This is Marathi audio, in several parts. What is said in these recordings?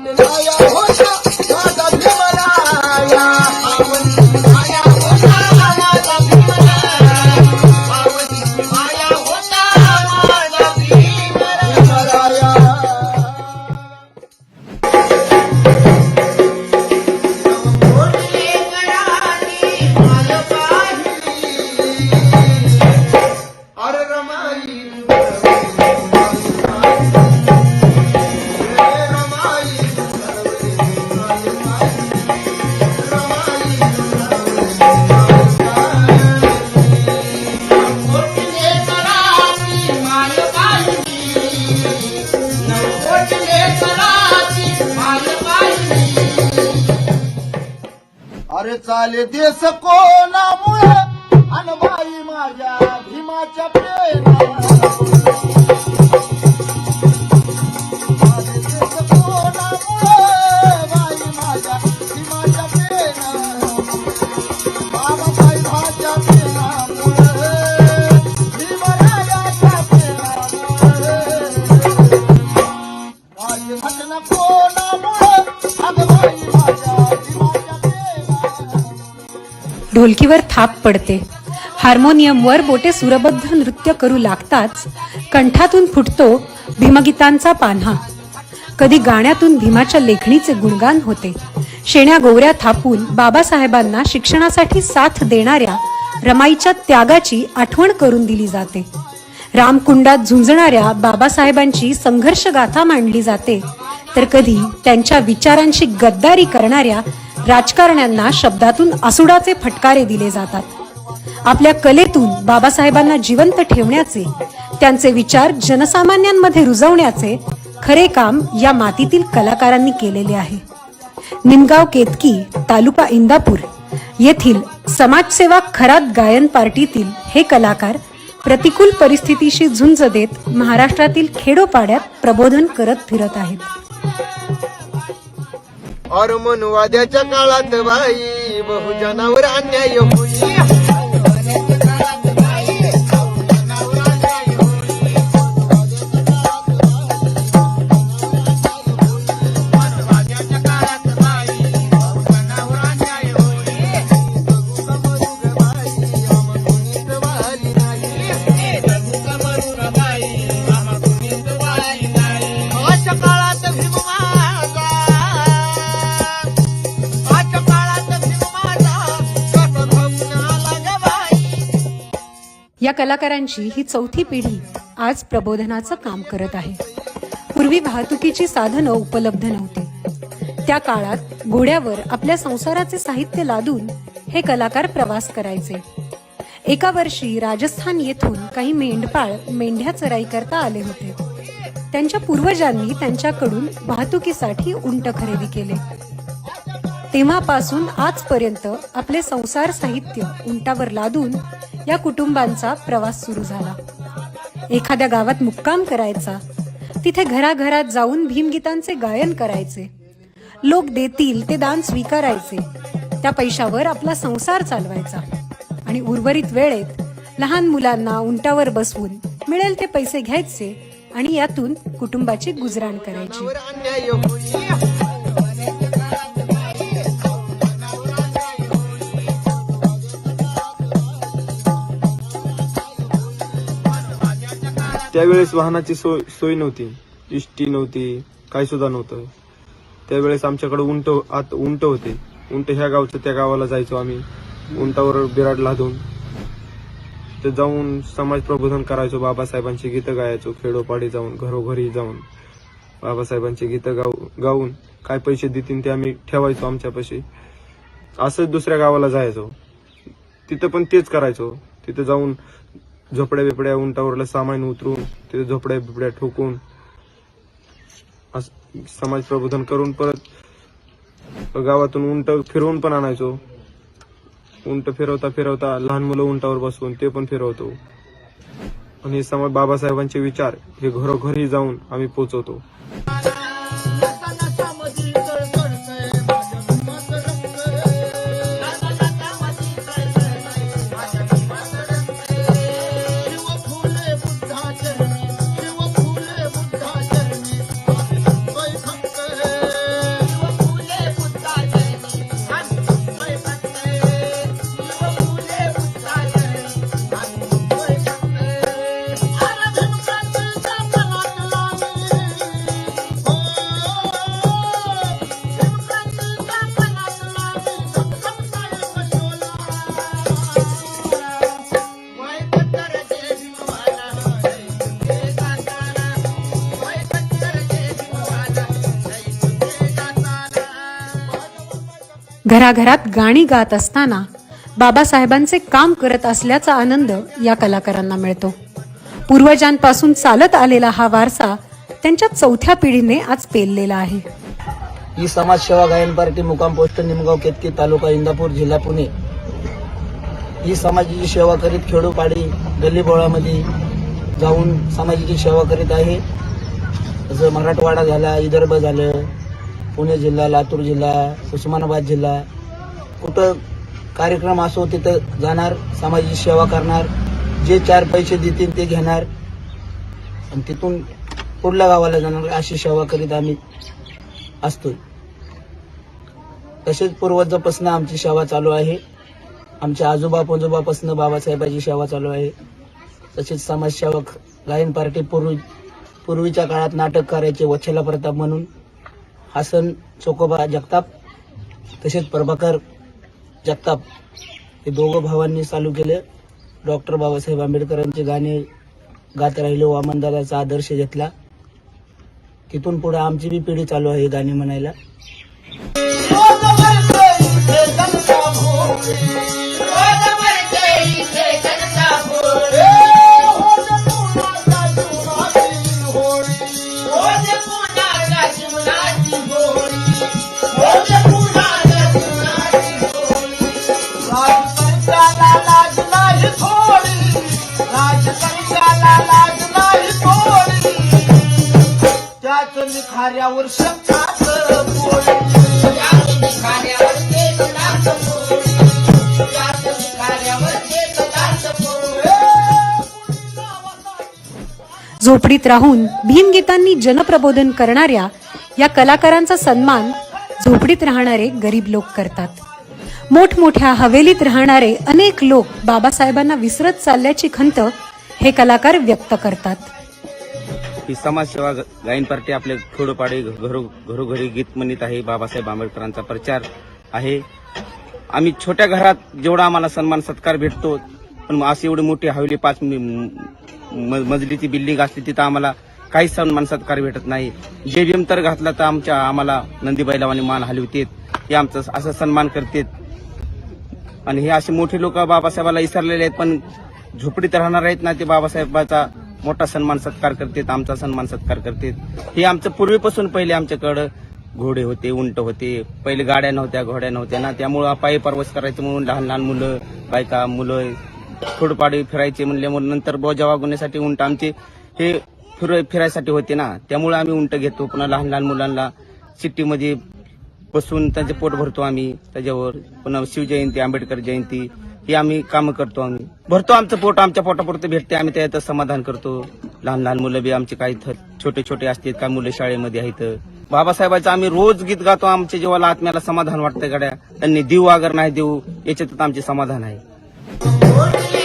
दगड गोटे लाया होता अरे चाले देश कोणामुळे? अन बाई माझ्या भीमाच्या प्रेमामुळे. ढोलकीवर थाप पडते. हार्मोनियमवर बोटे सुरबद्ध नृत्य करू लागताच कंठातून फुटतो भीमगीतांचा पान्हा. कधी गाण्यातून भीमाच्या लेखणीचे गुणगान होते. शेण्या गोवऱ्या थापून बाबासाहेबांना शिक्षणासाठी साथ देणाऱ्या रमाईच्या त्यागाची आठवण करून दिली जाते. रामकुंडात झुंजणाऱ्या बाबासाहेबांची संघर्ष गाथा मांडली जाते. तर कधी त्यांच्या विचारांशी गद्दारी करणाऱ्या राजकारण्यांना शब्दातून आसुडाचे फटकारे दिले जातात. आपल्या कलेतून बाबासाहेबांना जिवंत ठेवण्याचे त्यांचे विचार जनसामान्यांमध्ये रुजवण्याचे खरे काम या मातीतील कलाकारांनी केलेले आहे. निमगाव केतकी तालुका इंदापूर येथील समाजसेवा खरात गायन पार्टीतील हे कलाकार प्रतिकूल परिस्थितीशी झुंज देत महाराष्ट्रातील खेडोपाड्यात प्रबोधन करत फिरत आहेत. और मनुवाद्याच्या काळात बाई बहुजनावर अन्याय होईल. या कलाकारांची ही चौथी पिढी आज प्रबोधनाचं काम करत आहे. पूर्वी वाहतुकीची साधनं उपलब्ध नव्हती. त्या काळात घोड्यावर आपल्या संसाराचे साहित्य लादून हे कलाकार प्रवास करायचे. एका वर्षी राजस्थान येथून काही मेंढपाळ मेंढ्या चराई करता आले होते. त्यांच्या पूर्वजांनी त्यांच्याकडून वाहतुकीसाठी उंट खरेदी केले. तेव्हापासून आजपर्यंत आपले संसार साहित्य उंटावर लादून या कुटुंबांचा प्रवास सुरू झाला. एखाद्या गावात मुक्काम करायचा तिथे घराघरात जाऊन भीमगीतांचे गायन करायचे. लोक देतील ते दान स्वीकारायचे. त्या पैशावर आपला संसार चालवायचा. आणि उर्वरित वेळेत लहान मुलांना उंटावर बसवून मिळेल ते पैसे घ्यायचे आणि यातून कुटुंबाची गुजराण करायची. त्यावेळेस वाहनाची सोय सोय नव्हती. इष्टी नव्हती काही सुद्धा नव्हतं. त्यावेळेस आमच्याकडे उंट आत उंट होते. उंट ह्या गावचं त्या गावाला जायचो आम्ही. उंटावर बिराड लादून. ते जाऊन समाज प्रबोधन करायचो बाबासाहेबांची गीतं गायचो खेडोपाडी जाऊन घरोघरी जाऊन बाबासाहेबांची गीतं गाऊ गाऊन काय पैसे देतील ते आम्ही ठेवायचो आमच्यापाशी. असंच दुसऱ्या गावाला जायचो. तिथं पण तेच करायचो. तिथं जाऊन झोपड्या बिपड्या उंटावरलं सामान उतरून तिथे झोपड्या बिपड्या ठोकून असं समाज प्रबोधन करून परत गावातून उंट फिरवून पण आणायचो. उंट फिरवता फिरवता लहान मुलं उंटावर बसवून ते पण फिरवतो. आणि हे समाज बाबासाहेबांचे विचार हे घरोघरी जाऊन आम्ही पोचवतो. घराघरात गाणी गात असताना बाबासाहेबांचे काम करत असल्याचा आनंद या कलाकारांना मिळतो. पूर्वजांपासून चालत आलेला हा वारसा त्यांच्या चौथ्या पिढीने आज पेललेला आहे. ही समाजसेवा गायन पार्टी मुकाम पोस्ट निमगाव केतकी तालुका इंदापूर जिल्हा पुणे. ही समाजाची सेवा करीत खेडोपाडी गल्लीबोळामध्ये जाऊन समाजाची सेवा करीत आहे. जसं मराठवाडा झाला विदर्भ झालं पुणे जिल्हा लातूर जिल्हा उस्मानाबाद जिल्हा. कुठं कार्यक्रम असो तिथं जाणार सामाजिक सेवा करणार जे चार पैसे देतील ते घेणार. आणि तिथून पुढल्या गावाला जाणार अशी सेवा करीत आम्ही असतो तसेच पूर्वजापासून आमची सेवा चालू आहे. आमच्या आजोबा पंजोबापासून बाबासाहेबाची सेवा चालू आहे. तसेच समाजसेवक गायन पार्टी पूर्वी पूर्वीच्या काळात नाटक करायचे वच्छला प्रताप म्हणून. हासन चोकोबा जगताप तसेच प्रभाकर जगताप हे दोघं भावांनी चालू केले. डॉक्टर बाबासाहेब आंबेडकरांचे गाणे गात राहिले वामनदादाचा आदर्श घेतला. तिथून पुढे आमची बी पिढी चालू आहे गाणी म्हणायला. त्याच झोपडीत राहून भीमगीतांनी जनप्रबोधन करणाऱ्या या कलाकारांचा सन्मान झोपडीत राहणारे गरीब लोक करतात. मोठमोठ्या हवेलीत राहणारे अनेक लोक बाबासाहेबांना विसरत चालल्याची खंत हे कलाकार व्यक्त करतात. ही समाजसेवा गायन पार्टी आपल्या खेडोपाडे घरो घरोघरी गीत म्हणत आहे. बाबासाहेब आंबेडकरांचा प्रचार आहे. आम्ही छोट्या घरात जेवढा आम्हाला सन्मान सत्कार भेटतो पण असे अशी एवढी मोठी हवेली पाच मजलीची बिल्डिंग असली तिथं आम्हाला काहीच सन्मान सत्कार भेटत नाही. जे भीम तर घातला तर आमच्या आम्हाला नंदीबाईलावाने मान हलवतेत. हे आमचं असं सन्मान करतेत. आणि हे असे मोठे लोक बाबासाहेबाला विसरलेले आहेत पण झोपडीत राहणार आहेत ना ते बाबासाहेबाचा मोठा सन्मान सत्कार करतात आमचा सन्मान सत्कार करतात. हे आमचं पूर्वीपासून पहिले आमच्याकडं घोडे होते उंट होते. पहिले गाड्या नव्हत्या घोड्या नव्हत्या. ना त्यामुळं पायी परवस करायचं म्हणून लहान लहान मुलं बायका मुलं थोडपाडी फिरायचे म्हणल्यामुळे नंतर बोजा वागवण्यासाठी उंट आमचे हे फिर फिरायसाठी होते ना. त्यामुळे आम्ही उंट घेतो. पुन्हा लहान लहान मुलांना सिटीमध्ये बसून त्यांचे पोट भरतो आम्ही. त्याच्यावर पुन्हा शिवजयंती आंबेडकर जयंती ही आम्ही कामं करतो आम्ही. भरतो आमचं पोट आमच्या पोटापुरतं भेटते. आम्ही त्याचं समाधान करतो. लहान लहान मुलं बी आमचे काही छोटे छोटे असतात. काय मुलं शाळेमध्ये आहेत. बाबासाहेबांचं आम्ही रोज गीत गातो. आमच्या जेव्हा आत्म्याला समाधान वाटतं गड्या. त्यांनी देऊ अगर नाही देऊ याच्यातच आमचे समाधान आहे.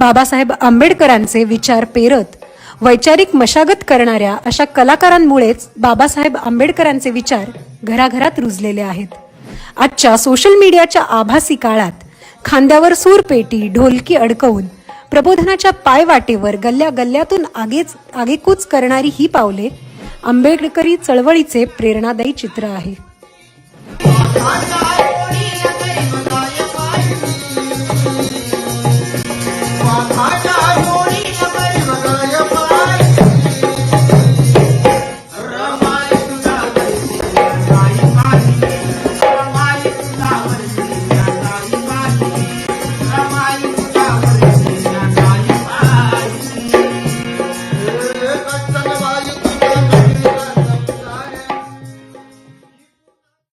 बाबासाहेब आंबेडकरांचे विचार पेरत वैचारिक मशागत करणाऱ्या अशा कलाकारांमुळेच बाबासाहेब आंबेडकरांचे विचार घराघरात रुजलेले आहेत. आजच्या सोशल मीडियाच्या आभासी काळात खांद्यावर सूरपेटी ढोलकी अडकवून प्रबोधनाच्या पायवाटेवर गल्ल्या गल्ल्यातून आगेच आगेकूच करणारी ही पावले आंबेडकरी चळवळीचे प्रेरणादायी चित्र आहे.